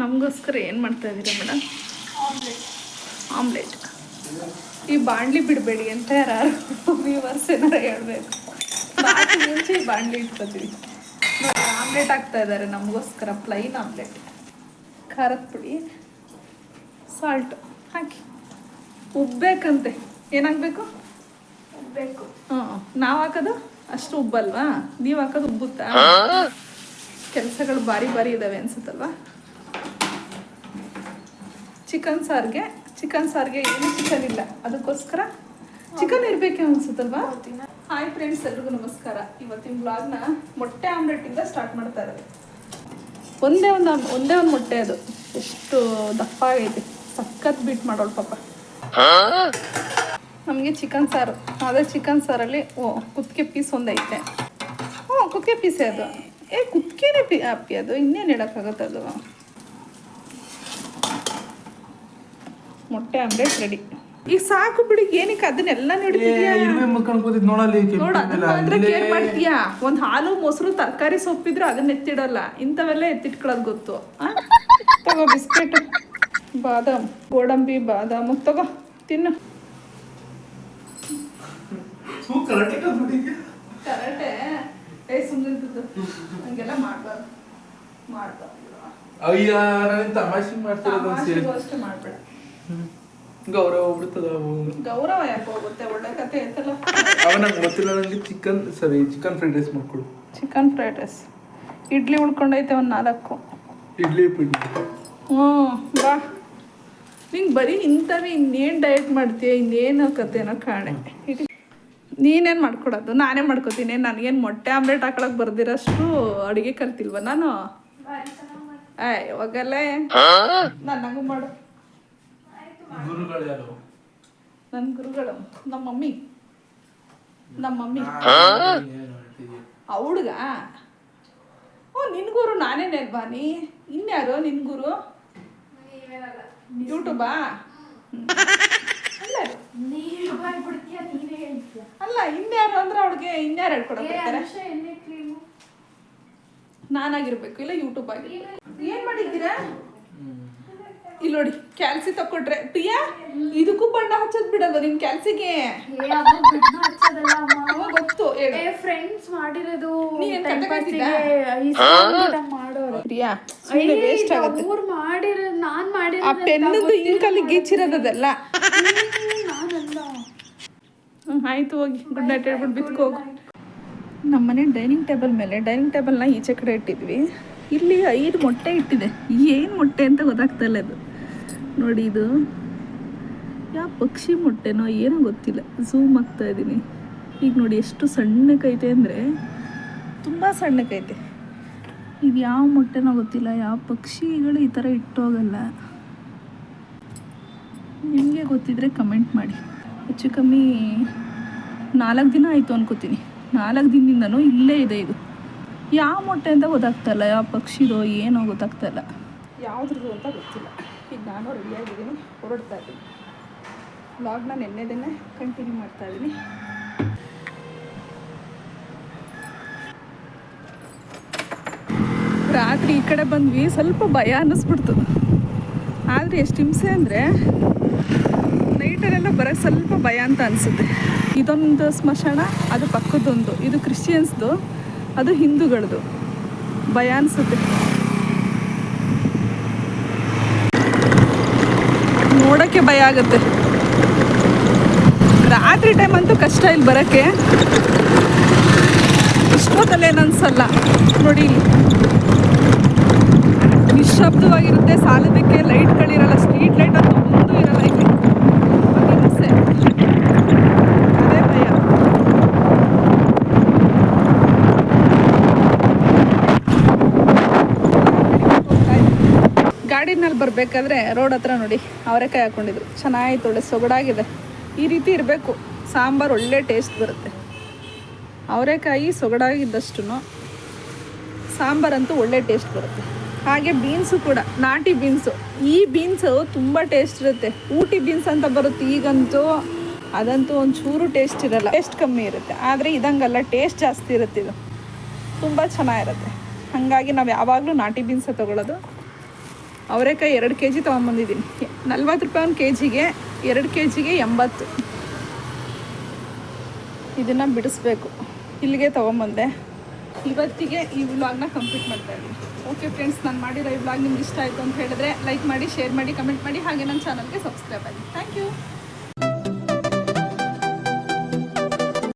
ನಮಗೋಸ್ಕರ ಏನು ಮಾಡ್ತಾ ಇದ್ದೀರಾ ಮೇಡಮ್ ಆಮ್ಲೆಟ್. ಈ ಬಾಣಲಿ ಬಿಡಬೇಡಿ ಅಂತ ಯಾರು ವ್ಯೂವರ್ಸ್ ಏನಾರ ಹೇಳ್ಬೇಕು. ಬಾಕಿ ಮುಂಚೆ ಈ ಬಾಣಲಿ ಇಟ್ಕೋತೀವಿ. ನೋಡಿ ಆಮ್ಲೆಟ್ ಹಾಕ್ತಾ ಇದ್ದಾರೆ ನಮಗೋಸ್ಕರ ಪ್ಲೈನ್ ಆಮ್ಲೆಟ್. ಖಾರದ ಪುಡಿ ಸಾಲ್ಟ್ ಹಾಕಿ. ಉಬ್ಬೇಕಂತೆ. ಏನಾಗಬೇಕು? ಉಬ್ಬೇಕು. ಹಾಂ ನಾವು ಹಾಕೋದು ಅಷ್ಟು ಉಬ್ಬಲ್ವಾ? ನೀವು ಹಾಕೋದು ಉಬ್ಬುತ್ತಾ? ಕೆಲಸಗಳು ಬಾರಿ ಬಾರಿ ಇದ್ದಾವೆ ಅನ್ಸುತ್ತಲ್ವಾ? ಚಿಕನ್ ಸಾರಿಗೆ ಚಿಕನ್ ಸಾರಿಗೆ ಏನು ಚಿಕನ್ ಇಲ್ಲ. ಅದಕ್ಕೋಸ್ಕರ ಚಿಕನ್ ಇರಬೇಕೆ ಅನ್ಸುತ್ತಲ್ವಾ? ಹಾಯ್ ಫ್ರೆಂಡ್ಸ್ ಎಲ್ರಿಗೂ ನಮಸ್ಕಾರ. ಇವತ್ತಿನ ಬ್ಲಾಗ್ನ ಮೊಟ್ಟೆ ಆಮ್ಲೆಟಿಂದ ಸ್ಟಾರ್ಟ್ ಮಾಡ್ತಾ ಇರೋದು. ಒಂದೇ ಒಂದು ಒಂದೇ ಒಂದು ಮೊಟ್ಟೆ ಅದು. ಎಷ್ಟು ದಪ್ಪ ಆಗೈತಿ. ಸಖತ್ ಬೀಟ್ ಮಾಡೋಳು ಪಾಪ. ನಮಗೆ ಚಿಕನ್ ಸಾರು. ಅದೇ ಚಿಕನ್ ಸಾರಲ್ಲಿ ಓ ಕುತ್ತಿಗೆ ಪೀಸ್ ಒಂದೈತೆ. ಹ್ಞೂ ಕುತ್ತಿಗೆ ಪೀಸೇ ಅದು. ಏ ಕುತ್ತಿಗೆನೇ ಪಿ ಅಪ್ಪಿ ಅದು. ಇನ್ನೇನು ಹೇಳೋಕ್ಕಾಗತ್ತೆ ಮೊಟ್ಟೆ ಆಮ್ಲೆಟ್ ರೆಡಿ. ಈಗ ಸಾಕು ಬಿಡಿ ಏನಕ್ಕೆ ಅದನ್ನೆಲ್ಲ ಕೇರ್ ಮಾಡ್ತೀಯಾ? ಒಂದ್ ಹಾಲು ಮೊಸರು ತರಕಾರಿ ಸೊಪ್ಪಿದ್ರು ಅದನ್ನ ಎತ್ತಿಡಲ್ಲ. ಇಂಥವೆಲ್ಲ ಎತ್ತಿಟ್ಕೊಳ್ಳೋದು ಗೊತ್ತು? ತಗೋ ಬಿಸ್ಕೆಟ್ ಬಾದಾಮ್ ಗೋಡಂಬಿ ಬಾದಾಮ್. ತಗೋ ತಿನ್ನು. ಕರಾಟೆ ಏ ಸುಮ್ಮನೆ ಹಂಗೆಲ್ಲ ಮಾಡ್ಬಾರ್ದು. ಮಾಡ್ಬಾರ್ದು. ಅಯ್ಯ ನಾನು ತಮಾಷೆ ಮಾಡ್ತಿರೋದು ಅಷ್ಟೇ ಮಾಡ್ಬೇಡ. ಗೌರವ ಬಿಡ್ತದ ಅವು. ಗೌರವ ಯಾಕೆ ಹೋಗುತ್ತೆ ಒಳ್ಳೆ ಕತೆ ಐತಲ್ಲ. ಅವ ನಂಗೆ ಗೊತ್ತಿಲ್ಲ ನನಗೆ ಚಿಕನ್ ಸರಿ ಚಿಕನ್ ಫ್ರೈಡ್ ರೈಸ್ ಮಾಡ್ಕೊಡು. ಚಿಕನ್ ಫ್ರೈಡ್ ರೈಸ್ ಇಡ್ಲಿ ಉಳ್ಕೊಂಡೈತೆ ಒಂದು ನಾಲ್ಕು. ಇಡ್ಲಿ ಪಿಡ್ಲಿ ಹ್ಞೂ ಬಾ. ನಿಂಗೆ ಬರೀ ಇಂಥವೇ ಇನ್ನೇನು ಡಯಟ್ ಮಾಡ್ತೀಯ ಇನ್ನೇನು ಕತೆನೋ ಕಾಣೆ. ಇಡಿ. ನೀನೇನು ಮಾಡ್ಕೊಡೋದು? ನಾನೇ ಮಾಡ್ಕೋತೀನಿ ನನಗೇನು ಮೊಟ್ಟೆ ಆಮ್ಲೆಟ್ ಹಾಕೊಳಕ್ಕೆ ಬರ್ದಿರೋಷ್ಟು ಅಡುಗೆ ಕಲ್ತಿಲ್ವ ನಾನು? ಆಯ್ ಇವಾಗಲ್ಲೇ ನನಗೂ ಮಾಡು. ಗುರುಗಳು ಯಾರು ನನ್ನ ಗುರುಗಳು ನಮ್ಮ ಮಮ್ಮಿ. ನಮ್ಮ ಮಮ್ಮಿ. ಆ ಹುಡುಗ ಓ ನಿನ್ ಗುರು ನಾನೇ ನೀ ಇನ್ಯಾರು ನಿನ್ ಗುರು? ಯೂಟ್ಯೂಬಾ. ಅಲ್ಲ ಅಲ್ಲ ಇನ್ಯಾರು ಅಂದ್ರೆ ಅವ್ಳಿಗೆ ಇನ್ಯಾರು ಕ್ರೀಮು ನಾನಾಗಿರ್ಬೇಕು ಇಲ್ಲ ಯೂಟ್ಯೂಬ್ ಆಗಿ ಏನ್ ಮಾಡಿದ್ದೀರಾ? ನೋಡಿ ಕ್ಯಾಲ್ಸಿ ತಕ್ಕೊಟ್ರೆ. ಪ್ರಿಯಾ ಇದಕ್ಕೂ ಬಣ್ಣ ಹಚ್ಚೋದ್ ಬಿಡಲ್ವ ನಿನ್ ಕ್ಯಾಲ್ಸಿಗೆ ಗೊತ್ತು ಫ್ರೆಂಡ್ಸ್ ಮಾಡಿರೋದು ಪ್ರಿಯಾ ವೇಸ್ಟ್ ಆಗುತ್ತೆ. ಮಾಡಿರೋದು ನಾನ್ ಆ ಮಾಡಿರೋದು ಪೆನ್ನದು ಇಂಕಲ್ಲಿ ಗೀಚಿರೋದಲ್ಲ ಆಯ್ತು ಹೋಗಿ. ಗುಡ್ ನೈಟ್ ಹೇಳ್ಬಿಟ್ಟು ಹೋಗು ನಮ್ಮನೆ ಡೈನಿಂಗ್ ಟೇಬಲ್ ಮೇಲೆ ಡೈನಿಂಗ್ ಟೇಬಲ್ನ ಈಚೆ ಕಡೆ ಇಟ್ಟಿದ್ವಿ. ಇಲ್ಲಿ ಐದು ಮೊಟ್ಟೆ ಇಟ್ಟಿದೆ. ಏನು ಮೊಟ್ಟೆ ಅಂತ ಗೊತ್ತಾಗ್ತಲ್ಲ ಅದು ಇದು. ನೋಡಿ ಇದು. ಯಾವ ಪಕ್ಷಿ ಮೊಟ್ಟೆನೋ ಏನೋ ಗೊತ್ತಿಲ್ಲ. ಝೂಮ್ ಆಗ್ತಾ ಇದ್ದೀನಿ ಈಗ ನೋಡಿ ಎಷ್ಟು ಸಣ್ಣಕ್ಕೈತೆ ಅಂದರೆ ತುಂಬ ಕೈತೆ ಇದು ಯಾವ ಮೊಟ್ಟೆನೋ ಗೊತ್ತಿಲ್ಲ. ಯಾವ ಪಕ್ಷಿಗಳು ಈ ಥರ ಇಟ್ಟೋಗಲ್ಲ ನಿಮಗೆ ಗೊತ್ತಿದ್ರೆ ಕಮೆಂಟ್ ಮಾಡಿ. ಹೆಚ್ಚು ಕಮ್ಮಿ ನಾಲ್ಕು ದಿನ ಆಯಿತು ಅನ್ಕೋತೀನಿ. ನಾಲ್ಕು ದಿನದಿಂದನೂ ಇಲ್ಲೇ ಇದೆ ಇದು. ಯಾವ ಮೊಟ್ಟೆ ಅಂತ ಗೊತ್ತಾಗ್ತಲ್ಲ ಯಾವ ಪಕ್ಷಿದೋ ಏನೋ ಗೊತ್ತಾಗ್ತಲ್ಲ ಯಾವುದ್ರದ್ದು ಅಂತ ಗೊತ್ತಿಲ್ಲ. ಈಗ ನಾನು ರೆಡಿಯಾಗಿದ್ದೀನಿ ಹೊರಡ್ತಾ ಇದ್ದೀನಿ. ವ್ಲಾಗ್ನ ನೆನ್ನೆದನ್ನೇ ಕಂಟಿನ್ಯೂ ಮಾಡ್ತಾ ಇದ್ದೀನಿ. ರಾತ್ರಿ ಈ ಕಡೆ ಬಂದ್ವಿ. ಸ್ವಲ್ಪ ಭಯ ಅನ್ನಿಸ್ಬಿಡ್ತು. ಆದರೆ ಎಷ್ಟು ಹಿಂಸೆ ಅಂದರೆ ನೈಟಲ್ಲೆಲ್ಲ ಬರೋಕ್ಕೆ ಸ್ವಲ್ಪ ಭಯ ಅಂತ ಅನಿಸುತ್ತೆ. ಇದೊಂದು ಸ್ಮಶಾನ, ಅದು ಪಕ್ಕದೊಂದು. ಇದು ಕ್ರಿಶ್ಚಿಯನ್ಸ್ದು ಅದು ಹಿಂದೂಗಳದು. ಭಯ ಅನಿಸುತ್ತೆ. ನೋಡೋಕ್ಕೆ ಭಯ ಆಗುತ್ತೆ. ರಾತ್ರಿ ಟೈಮ್ ಅಂತೂ ಕಷ್ಟ ಇಲ್ಲಿ ಬರೋಕ್ಕೆ ಇಷ್ಟೊತ್ತಲ್ಲೇನು ಅನ್ಸಲ್ಲ. ನೋಡಿ ನಿಶ್ಶಬ್ದವಾಗಿರುತ್ತೆ, ಸಾಲದಕ್ಕೆ ಲೈಟ್ಗಳಿರಲ್ಲ ಸ್ಟ್ರೀಟ್ ಲೈಟ್ ಅಂತೂ ಒಂದು ಇರಲ್ಲ ಇಲ್ಲಿ ಅದು ಹಿಂಸೆ ಅದೇ ಭಯ ಗಾಡಿನಲ್ಲಿ ಬರಬೇಕಾದ್ರೆ ರೋಡ್ ಹತ್ರ ನೋಡಿ, ಅವರೆಕಾಯಿ ಹಾಕೊಂಡಿದ್ರು. ಚೆನ್ನಾಗಿತ್ತು ಒಳ್ಳೆ ಸೊಗಡಾಗಿದೆ. ಈ ರೀತಿ ಇರಬೇಕು. ಸಾಂಬಾರು ಒಳ್ಳೆ ಟೇಸ್ಟ್ ಬರುತ್ತೆ. ಅವರೆಕಾಯಿ ಸೊಗಡಾಗಿದ್ದಷ್ಟು ಸಾಂಬಾರಂತೂ ಒಳ್ಳೆ ಟೇಸ್ಟ್ ಬರುತ್ತೆ. ಹಾಗೆ ಬೀನ್ಸು ಕೂಡ, ನಾಟಿ ಬೀನ್ಸು ಈ ಬೀನ್ಸು ತುಂಬ ಟೇಸ್ಟ್ ಇರುತ್ತೆ. ಊಟಿ ಬೀನ್ಸ್ ಅಂತ ಬರುತ್ತೆ. ಈಗಂತೂ ಅದಂತೂ ಒಂಚೂರು ಟೇಸ್ಟ್ ಇರಲ್ಲ. ಟೇಸ್ಟ್ ಕಮ್ಮಿ ಇರುತ್ತೆ. ಆದರೆ ಇದಂಗಲ್ಲ ಟೇಸ್ಟ್ ಜಾಸ್ತಿ ಇರುತ್ತೆ ಇದು. ತುಂಬ ಚೆನ್ನಾಗಿರುತ್ತೆ. ಹಾಗಾಗಿ ನಾವು ಯಾವಾಗಲೂ ನಾಟಿ ಬೀನ್ಸೇ ತೊಗೊಳ್ಳೋದು ಅವರೆಕಾಯಿ ಎರಡು ಕೆ ಜಿ ತೊಗೊಂಬಂದಿದ್ದೀನಿ. ನಲ್ವತ್ತು ರೂಪಾಯಿ ಒಂದು ಕೆ ಜಿಗೆ ಎರಡು ಕೆ ಜಿಗೆ ಎಂಬತ್ತು. ಇದನ್ನು ಬಿಡಿಸ್ಬೇಕು. ಇಲ್ಲಿಗೆ ತೊಗೊಂಬಂದೆ. ಇವತ್ತಿಗೆ ಈ ವ್ಲಾಗ್ನ ಕಂಪ್ಲೀಟ್ ಮಾಡ್ತಾ ಇದ್ದೀನಿ. ಓಕೆ ಫ್ರೆಂಡ್ಸ್ ನಾನು ಮಾಡಿರೋ ಈ ವ್ಲಾಗ್ ನಿಮ್ಗೆ ಇಷ್ಟ ಆಯಿತು ಅಂತ ಹೇಳಿದ್ರೆ ಲೈಕ್ ಮಾಡಿ ಶೇರ್ ಮಾಡಿ ಕಮೆಂಟ್ ಮಾಡಿ. ಹಾಗೆ ನನ್ನ ಚಾನಲ್ಗೆ ಸಬ್ಸ್ಕ್ರೈಬ್ ಆಗಿ. Thank you